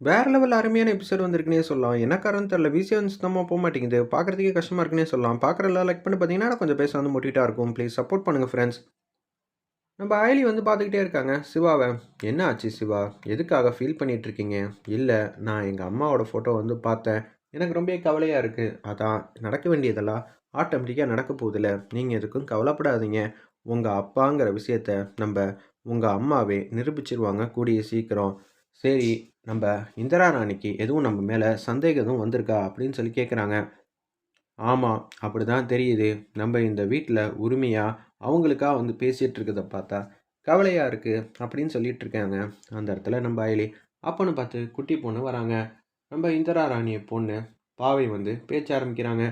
வேறு லெவல் அருமையான எபிசோட் வந்திருக்குனே சொல்லலாம். என்ன காரணம் தெரியல. சுத்தமாக போக மாட்டேங்குது பார்க்குறதுக்கே கஷ்டமாக இருக்குன்னே சொல்லலாம். பார்க்குற எல்லாம் லைக் பண்ணி பார்த்தீங்கன்னா, கொஞ்சம் பேச வந்து மோட்டிவேட்டா இருக்கும். ப்ளீஸ் சப்போர்ட் பண்ணுங்க ஃப்ரெண்ட்ஸ். நம்ம அயலி வந்து பார்த்துக்கிட்டே இருக்காங்க சிவாவை "என்ன ஆச்சு சிவா? எதுக்காக ஃபீல் பண்ணிகிட்ருக்கீங்க இருக்கீங்க?" நான் எங்கள் அம்மாவோட ஃபோட்டோ வந்து பார்த்தேன். எனக்கு ரொம்பவே கவலையாக இருக்குது அதான் நடக்க வேண்டியதெல்லாம் ஆட்டோமேட்டிக்காக நடக்க போகுதுல்ல. நீங்கள் எதுக்கும் கவலைப்படாதீங்க. உங்கள் அப்பாங்கிற விஷயத்த நம்ம உங்கள் அம்மாவே நிரூபிச்சிருவாங்க கூடிய சீக்கிரம்." "சரி, நம்ம இந்திரா ராணிக்கு எதுவும் நம்ம மேலே சந்தேகம் எதுவும் வந்திருக்கா?" அப்படின்னு சொல்லி கேட்குறாங்க. "ஆமா, அப்படிதான் தெரியுது. நம்ம இந்த வீட்டில் உரிமையாக அவங்களுக்காக வந்து பேசிகிட்டு இருக்கிறத பார்த்தா கவலையாக இருக்குது அப்படின்னு சொல்லிட்டு இருக்காங்க. அந்த இடத்துல நம்ம அயலி அப்பன்னு பார்த்து குட்டி பொண்ணு வராங்க. நம்ம இந்திரா ராணி பொண்ணு பாவை வந்து பேச்ச ஆரம்பிக்கிறாங்க.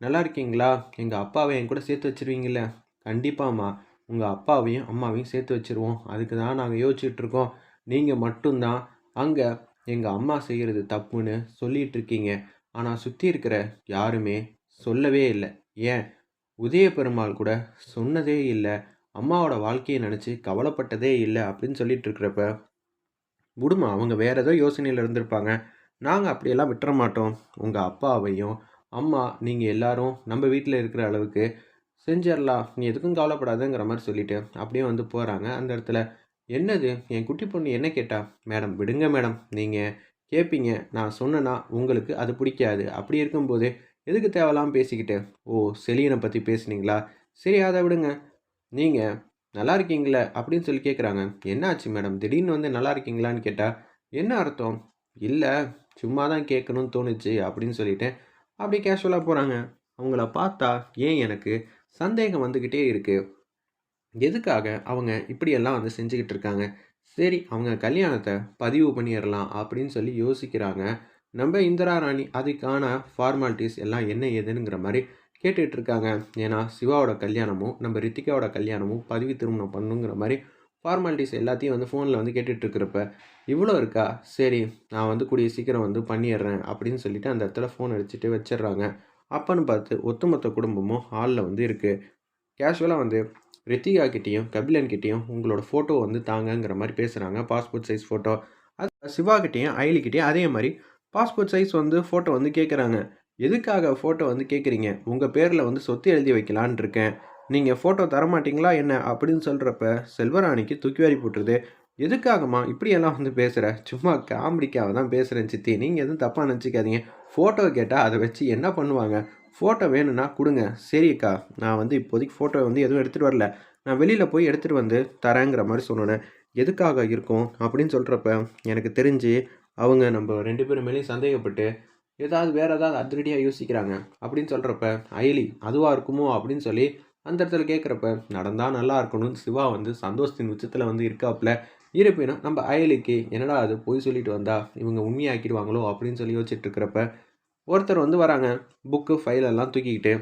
"நல்லா இருக்கீங்களா? எங்கள் அப்பாவை என் கூட சேர்த்து வச்சுருவீங்கல்ல?" "கண்டிப்பாம்மா. உங்கள் அப்பாவையும், அம்மாவையும் சேர்த்து வச்சுருவோம். அதுக்கு தான் நாங்கள் யோசிச்சுட்ருக்கோம் நீங்கள் மட்டும்தான் மட்டும் தான் அம்மா செய்கிறது தப்புன்னு சொல்லிகிட்டு இருக்கீங்க. ஆனால் சுற்றி இருக்கிற யாருமே சொல்லவே இல்லை ஏன் உதய பெருமாள் கூட சொன்னதே இல்லை அம்மாவோட வாழ்க்கையை நினச்சி கவலைப்பட்டதே இல்லை அப்படின்னு சொல்லிட்டு இருக்கிறப்ப, விடுமா அவங்க வேற ஏதோ யோசனையில் இருந்திருப்பாங்க. நாங்கள் அப்படியெல்லாம் விட்டுற மாட்டோம். உங்கள் அப்பாவையும், அம்மா நீங்கள் எல்லாரும் நம்ம வீட்டில் இருக்கிற அளவுக்கு செஞ்சிடலாம் நீ எதுக்கும் கவலைப்படாதுங்கிற மாதிரி சொல்லிட்டு, அப்படியே வந்து போகிறாங்க அந்த இடத்துல, "என்னது? என் குட்டி பொண்ணு என்ன கேட்டா?" "மேடம் விடுங்க மேடம். நீங்கள் கேட்பீங்க. நான் சொன்னேன்னா உங்களுக்கு அது பிடிக்காது. அப்படி இருக்கும்போது எதுக்கு தேவையில்லாமல் பேசிக்கிட்டு?" "ஓ! செலியனை பற்றி பேசுனீங்களா? சரி அதை விடுங்க. நீங்கள் நல்லா இருக்கீங்களே அப்படின்னு சொல்லி கேட்குறாங்க. "என்ன ஆச்சு மேடம்? திடீர்னு வந்து நல்லா இருக்கீங்களான்னு கேட்டால் என்ன அர்த்தம்?" இல்லை சும்மா தான் கேட்கணும்னு தோணுச்சு." அப்படின்னு சொல்லிட்டு, அப்படி கேஷுவலாக போகிறாங்க அவங்கள பார்த்தா ஏன் எனக்கு சந்தேகம் வந்துக்கிட்டே இருக்குது எதுக்காக அவங்க இப்படியெல்லாம் வந்து செஞ்சுக்கிட்டு இருக்காங்க? சரி, அவங்க கல்யாணத்தை பதிவு பண்ணிடலாம் அப்படின்னு சொல்லி யோசிக்கிறாங்க. நம்ம இந்திரா ராணி அதுக்கான ஃபார்மாலிட்டிஸ் எல்லாம் என்ன ஏதுங்கிற மாதிரி கேட்டுட்டு இருக்காங்க. ஏன்னா, சிவாவோட கல்யாணமும், நம்ம ரித்திகாவோட கல்யாணமும் பதிவு திருமணம் பண்ணணுங்கிற மாதிரி ஃபார்மாலிட்டிஸ் எல்லாத்தையும் வந்து ஃபோனில் வந்து கேட்டுட்ருக்கிறப்ப "இவ்வளோ இருக்கா? சரி, நான் வந்து கூடிய சீக்கிரம் வந்து பண்ணிடுறேன்." அப்படின்னு சொல்லிட்டு அந்த இடத்துல ஃபோன் அடிச்சுட்டு வச்சிடுறாங்க. அப்பன்னு பார்த்து ஒத்துமொத்த குடும்பமும் ஹாலில் வந்து இருக்குது கேஷுவலாக வந்து ரித்திகா கிட்டேயும் கபிலன் கிட்டேயும் உங்களோட ஃபோட்டோ வந்து தாங்கங்கிற மாதிரி பேசுகிறாங்க பாஸ்போர்ட் சைஸ் ஃபோட்டோ. அது சிவா கிட்டேயும் அயலி அதே மாதிரி பாஸ்போர்ட் சைஸ் வந்து ஃபோட்டோ வந்து கேட்குறாங்க. "எதுக்காக ஃபோட்டோ வந்து கேட்குறீங்க? உங்கள் பேரில் வந்து சொத்து எழுதி வைக்கலான்னு இருக்கேன். நீங்கள் ஃபோட்டோ தரமாட்டிங்களா என்ன?" அப்படின்னு சொல்கிறப்ப செல்வராணிக்கு தூக்கி வாரி போட்டுருது. "எதுக்காகம்மா இப்படியெல்லாம் வந்து பேசுகிற சும்மா காமெடிக்காக தான் பேசுகிறேன் சித்தி. நீங்கள் எதுவும் தப்பாக நினச்சிக்காதீங்க ஃபோட்டோ கேட்டால் அதை வச்சு என்ன பண்ணுவாங்க? ஃபோட்டோ வேணும்னா கொடுங்க சரிக்கா நான் வந்து இப்போதைக்கு ஃபோட்டோ வந்து எதுவும் எடுத்துகிட்டு வரல. நான் வெளியில் போய் எடுத்துட்டு வந்து தரேங்கிற மாதிரி சொன்னோன்னே "எதுக்காக இருக்கும்?" அப்படின்னு சொல்கிறப்ப எனக்கு தெரிஞ்சு அவங்க நம்ம ரெண்டு பேரும் மேலேயும் சந்தேகப்பட்டு, ஏதாவது வேறு ஏதாவது அதிரடியாக யோசிக்கிறாங்க. அப்படின்னு சொல்கிறப்ப அயலி அதுவாக இருக்குமோ?" அப்படின்னு சொல்லி அந்த இடத்துல கேட்குறப்ப, நடந்தால் நல்லா இருக்கணும்னு சிவா வந்து சந்தோஷத்தின் உச்சத்தில் வந்து இருக்காப்புல இருப்பினும் நம்ம அயலிக்கு என்னடா அது பொய் சொல்லிட்டு வந்தா, இவங்க உண்மையாக்கிடுவாங்களோ அப்படின்னு சொல்லி யோசிச்சுட்டு இருக்கிறப்ப, ஒருத்தர் வந்து வராங்க. புக்கு, ஃபைல் எல்லாம் தூக்கிக்கிட்டு.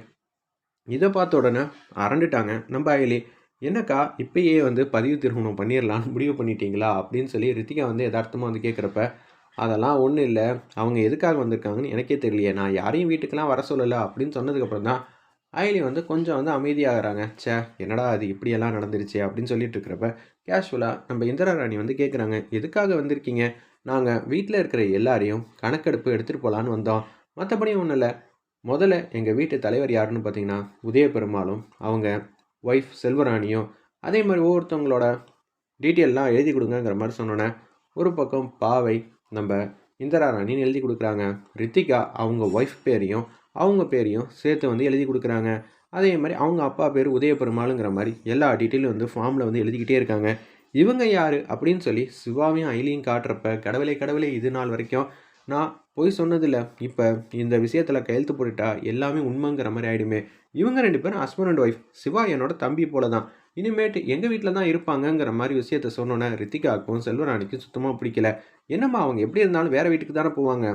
இதை பார்த்த உடனே அரண்டுட்டாங்க நம்ம அயலி. "என்னக்கா இப்பயே வந்து பதிவு திருமணம் பண்ணிடலான்னு முடிவு பண்ணிட்டீங்களா?" அப்படின்னு சொல்லி ரித்திகா வந்து யதார்த்தமாக வந்து கேட்குறப்ப, "அதெல்லாம் ஒன்றும் இல்லை அவங்க எதுக்காக வந்திருக்காங்கன்னு எனக்கே தெரியலையே. நான் யாரையும் வீட்டுக்கெலாம் வர சொல்லலை அப்படின்னு சொன்னதுக்கப்புறம் தான் அயலி வந்து கொஞ்சம் வந்து அமைதியாகிறாங்க "ச்சே! என்னடா அது இப்படியெல்லாம் நடந்துருச்சு அப்படின்னு சொல்லிட்டு இருக்கிறப்ப, கேஷுவலாக நம்ம இந்திரா ராணி வந்து கேட்குறாங்க. "எதுக்காக வந்திருக்கீங்க?" நாங்கள் வீட்டில் இருக்கிற எல்லாரையும் கணக்கெடுப்பு எடுத்துகிட்டு போகலான்னு வந்தோம். மற்றபடி ஒன்றும் இல்லை முதல்ல எங்கள் வீட்டு தலைவர் யாருன்னு பார்த்தீங்கன்னா, உதய பெருமாளும், அவங்க ஒய்ஃப் செல்வராணியும், அதே மாதிரி ஒவ்வொருத்தவங்களோட டீட்டெயிலெலாம் எழுதி கொடுங்கங்கிற மாதிரி சொன்னோன்னே ஒரு பக்கம் பாவை, நம்ப இந்திரா ராணின்னு எழுதி கொடுக்குறாங்க ரித்திகா அவங்க ஒய்ஃப் பேரையும், அவங்க பேரையும் சேர்த்து வந்து எழுதி கொடுக்குறாங்க அதே மாதிரி அவங்க அப்பா பேர் உதய பெருமாளுங்கிற மாதிரி எல்லா டீட்டெயிலும் வந்து ஃபார்மில் வந்து எழுதிக்கிட்டே இருக்காங்க. இவங்க யார் அப்படின்னு சொல்லி சிவாவையும், அயலியும் காட்டுறப்ப, கடவுளே! கடவுளே! இது நாள் வரைக்கும் நான் பொய் சொன்னதில்ல. இப்போ இந்த விஷயத்தில் கையெழுத்து போட்டுட்டா எல்லாமே உண்மைங்கிற மாதிரி ஆகிடுமே இவங்க ரெண்டு பேரும் ஹஸ்பண்ட் அண்ட் ஒய்ஃப். சிவா என்னோட தம்பி போல தான். இனிமேட்டு எங்கள் வீட்டில் தான் இருப்பாங்கங்கிற மாதிரி விஷயத்த சொன்னோன்னே ரித்திகாவுக்கும், செல்வராணிக்கும் சுத்தமாக பிடிக்கல. "என்னம்மா அவங்க எப்படி இருந்தாலும் வேறு வீட்டுக்கு தானே போவாங்க.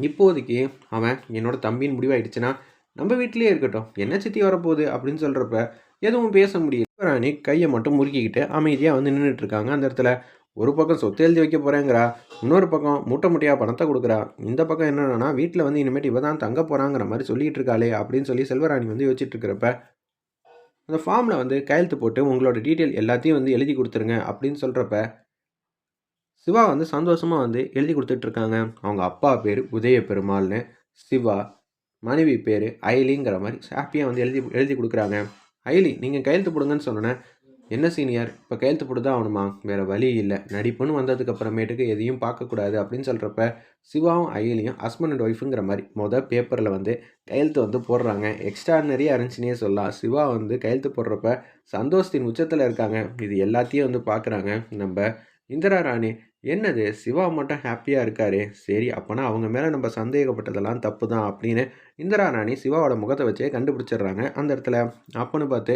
இப்போதைக்கு அவன் என்னோட தம்பின்னு முடிவாயிடுச்சுன்னா, நம்ம வீட்டிலேயே இருக்கட்டும். என்ன சித்தி வரப்போகுது?" அப்படின்னு சொல்கிறப்ப எதுவும் பேச முடியல. செல்வராணி கையை மட்டும் முறுக்கிக்கிட்டு அமைதியாக வந்து நின்னுட்டு இருக்காங்க அந்த இடத்துல. ஒரு பக்கம் சொத்து எழுதி வைக்க போகிறேங்கிறா இன்னொரு பக்கம் மூட்டை முட்டையாக பணத்தை கொடுக்குறா இந்த பக்கம் என்னென்னா வீட்டில் வந்து இனிமேட்டு இவ தான் தங்க போகிறாங்கிற மாதிரி சொல்லிகிட்டு இருக்காளே! அப்படின்னு சொல்லி செல்வராணி வந்து யோசிச்சுட்டு இருக்கிறப்ப, அந்த ஃபார்மில் வந்து கையெழுத்து போட்டு உங்களோட டீட்டெயில் எல்லாத்தையும் வந்து எழுதி கொடுத்துருங்க அப்படின்னு சொல்கிறப்ப சிவா வந்து சந்தோஷமாக வந்து எழுதி கொடுத்துட்ருக்காங்க அவங்க அப்பா பேர் உதய பெருமாள்னு சிவா மனைவி பேர் ஐலிங்கிற மாதிரி ஹாப்பியாக வந்து எழுதி எழுதி கொடுக்குறாங்க ஐலி நீங்கள் கையெழுத்து போடுங்கன்னு சொன்னேன் என்ன சீனியர் இப்போ கையெழுத்து போட்டு தான் ஆகணுமா? வேறு வழி இல்லை. நடிப்புன்னு வந்ததுக்கு அப்புறமேட்டுக்கு எதையும் பார்க்கக்கூடாது அப்படின்னு சொல்கிறப்ப சிவாவும் அயலியும் ஹஸ்பண்ட் அண்ட் ஒய்ஃபுங்கிற மாதிரி மொதல் பேப்பரில் வந்து கையெழுத்து வந்து போடுறாங்க. எக்ஸ்ட்ரானரியாக இருந்துச்சுனே சொல்லலாம். சிவா வந்து கையெழுத்து போடுறப்ப சந்தோஷத்தின் உச்சத்தில் இருக்காங்க. இது எல்லாத்தையும் வந்து பார்க்குறாங்க நம்ம இந்திரா ராணி என்னது? சிவா மட்டும் ஹாப்பியாக இருக்காரு? சரி அப்போனா அவங்க மேலே நம்ம சந்தேகப்பட்டதெல்லாம் தப்பு தான் அப்படின்னு இந்திரா ராணி சிவாவோட முகத்தை வச்சே கண்டுபிடிச்சிடுறாங்க அந்த இடத்துல. அப்போன்னு பார்த்து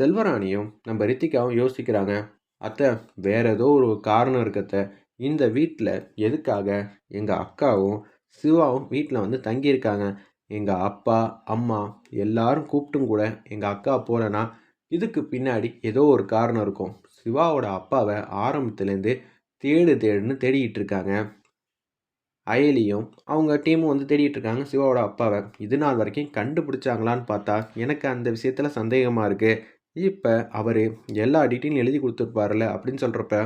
செல்வராணியும் நம்ம ரித்திகாவும் யோசிக்கிறாங்க அத்தை வேற ஏதோ ஒரு காரணம் இருக்கத்த இந்த வீட்டில் எதுக்காக எங்கள் அக்காவும் சிவாவும் வீட்டில் வந்து தங்கியிருக்காங்க? எங்கள் அப்பா அம்மா எல்லாரும் கூப்பிட்டும் கூட எங்கள் அக்கா போகலன்னா இதுக்கு பின்னாடி ஏதோ ஒரு காரணம் இருக்கும். சிவாவோட அப்பாவை ஆரம்பத்துலேருந்து தேடு தேடுன்னு தேடிக்கிட்டு இருக்காங்க. அயலியும் அவங்க டீமும் வந்து தேடிட்டு இருக்காங்க. சிவாவோட அப்பாவை இது நாள் வரைக்கும் கண்டுபிடிச்சாங்களான்னு பார்த்தா எனக்கு அந்த விஷயத்தில் சந்தேகமாக இருக்குது இப்போ அவர் எல்லா டீட்டெயிலும் எழுதி கொடுத்துருப்பார்ல அப்படின்னு சொல்கிறப்ப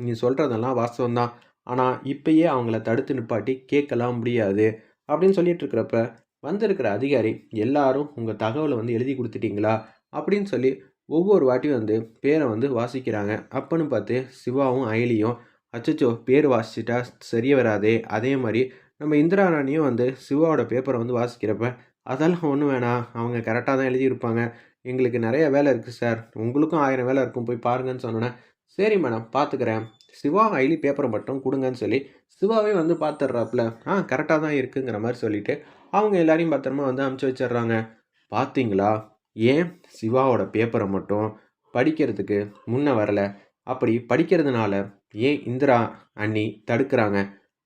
நீ சொல்கிறதெல்லாம் வாஸ்தவம் தான் ஆனால் இப்பயே அவங்கள தடுத்து நிப்பாட்டி கேட்கலாம் முடியாது அப்படின்னு சொல்லிட்டு இருக்கிறப்ப வந்திருக்கிற அதிகாரி எல்லாரும் உங்கள் தகவலை வந்து எழுதி கொடுத்துட்டீங்களா? அப்படின்னு சொல்லி ஒவ்வொரு வாட்டியும் வந்து பேரை வந்து வாசிக்கிறாங்க. அப்பன்னு பார்த்து சிவாவும் அயலியும் அச்சச்சோ பேர் வாசிச்சிட்டா சரியே வராதே. அதே மாதிரி நம்ம இந்திரா ராணியும் வந்து சிவாவோட பேப்பரை வந்து வாசிக்கிறப்ப அதெல்லாம் ஒன்றும் வேணாம். அவங்க கரெக்டாக தான் எழுதியிருப்பாங்க. எங்களுக்கு நிறைய வேலை இருக்குது சார் உங்களுக்கும் ஆயிரம் வேலை இருக்கும். போய் பாருங்கன்னு சொன்னோன்னே சரி மேடம் பார்த்துக்கிறேன் சிவா ஐலி பேப்பரை மட்டும் கொடுங்கன்னு சொல்லி சிவாவே வந்து பார்த்துட்றாப்புல ஆ கரெக்டாக தான் இருக்குங்கிற மாதிரி சொல்லிவிட்டு அவங்க எல்லாரையும் பத்திரமா வந்து அமுச்சு வச்சிடுறாங்க. பார்த்தீங்களா ஏன் சிவாவோட பேப்பரை மட்டும் படிக்கிறதுக்கு முன்னே வரல? அப்படி படிக்கிறதுனால ஏன் இந்திரா அண்ணி தடுக்கிறாங்க?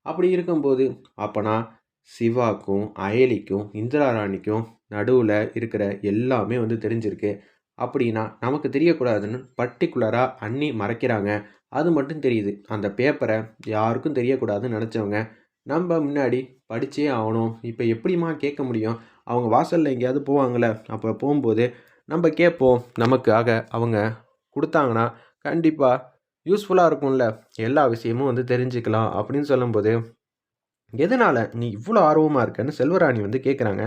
அப்படி இருக்கும்போது அப்போனா சிவாக்கும் அயலிக்கும் இந்திரா ராணிக்கும் நடுவில் இருக்கிற எல்லாமே வந்து தெரிஞ்சிருக்கு. அப்படின்னா நமக்கு தெரியக்கூடாதுன்னு பர்டிகுலராக அண்ணி மறைக்கிறாங்க. அது மட்டும் தெரியுது. அந்த பேப்பரை யாருக்கும் தெரியக்கூடாதுன்னு நினச்சவங்க நம்ம முன்னாடி படித்தே ஆகணும். இப்போ எப்படிம்மா கேட்க முடியும்? அவங்க வாசலில் எங்கேயாவது போவாங்களே அப்போ போகும்போது நம்ம கேட்போம். நமக்காக அவங்க கொடுத்தாங்கன்னா கண்டிப்பாக யூஸ்ஃபுல்லாக இருக்கும்ல. எல்லா விஷயமும் வந்து தெரிஞ்சுக்கலாம் அப்படின்னு சொல்லும்போது எதனால் நீ இவ்வளோ ஆர்வமாக இருக்கன்னு செல்வராணி வந்து கேட்குறாங்க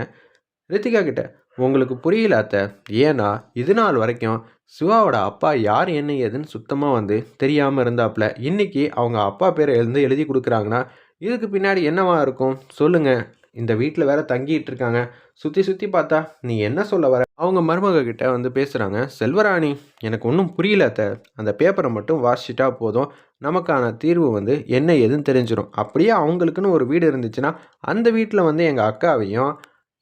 ரித்திகா கிட்ட உங்களுக்கு புரியல அத்தை. ஏன்னா இது நாள் வரைக்கும் சிவாவோட அப்பா யார் என்ன ஏதுன்னு சுத்தமாக வந்து தெரியாமல் இருந்தாப்புல இன்னைக்கு அவங்க அப்பா பேரை எழுந்து எழுதி கொடுக்குறாங்கன்னா இதுக்கு பின்னாடி என்னவா இருக்கும்? சொல்லுங்கள் இந்த வீட்டில் வேற தங்கிட்டு இருக்காங்க. சுற்றி சுற்றி பார்த்தா நீ என்ன சொல்ல வர? அவங்க மருமக கிட்ட வந்து பேசுகிறாங்க செல்வராணி எனக்கு ஒன்றும் புரியல அத்த. அந்த பேப்பரை மட்டும் வாசிச்சிட்டா போதும். நமக்கான தீர்வு வந்து என்ன எதுன்னு தெரிஞ்சிடும் அப்படியே அவங்களுக்குன்னு ஒரு வீடு இருந்துச்சுன்னா அந்த வீட்டில் வந்து எங்கள் அக்காவையும்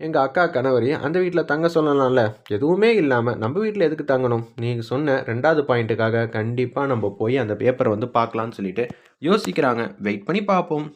எங்கள் அக்கா கணவரையும் அந்த வீட்டில் தங்க சொல்லலாம்ல? எதுவுமே இல்லாமல் நம்ம வீட்டில் எதுக்கு தங்கணும்? நீங்கள் சொன்ன ரெண்டாவது பாயிண்ட்டுக்காக கண்டிப்பாக நம்ம போய் அந்த பேப்பரை வந்து பார்க்கலான்னு சொல்லிட்டு யோசிக்கிறாங்க. வெயிட் பண்ணி பார்ப்போம்.